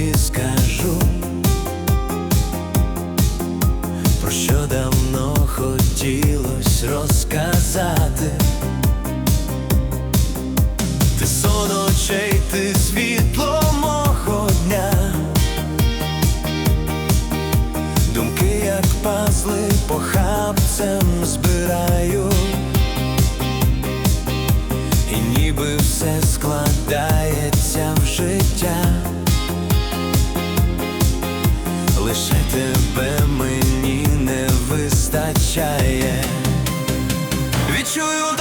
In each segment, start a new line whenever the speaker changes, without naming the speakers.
тобі скажу, про що давно хотілось розказати. Ти сон очей, ти світло мого дня. Думки, як пазли, похапцем збираю. Тебе мені не вистачає. Відчую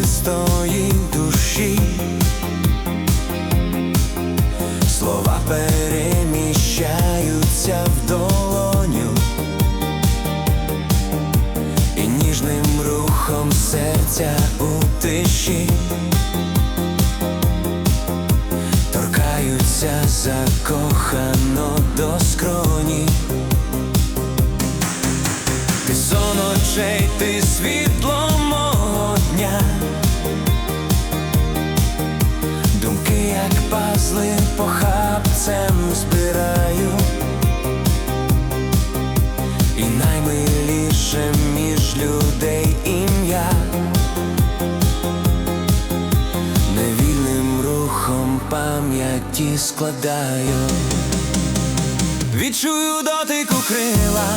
чистої душі, слова переміщаються в долоню, і ніжним рухом серця у тиші пазли, похапцем збираю. І наймиліше між людей ім'я. Невільним рухом пам'яті складаю. Відчую дотику крила,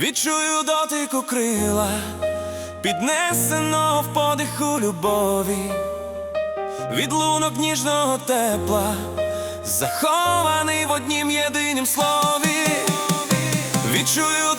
Відчую дотику крила, піднесено в подиху любові, відлунок ніжного тепла, захований в однім єдинім слові. Відчую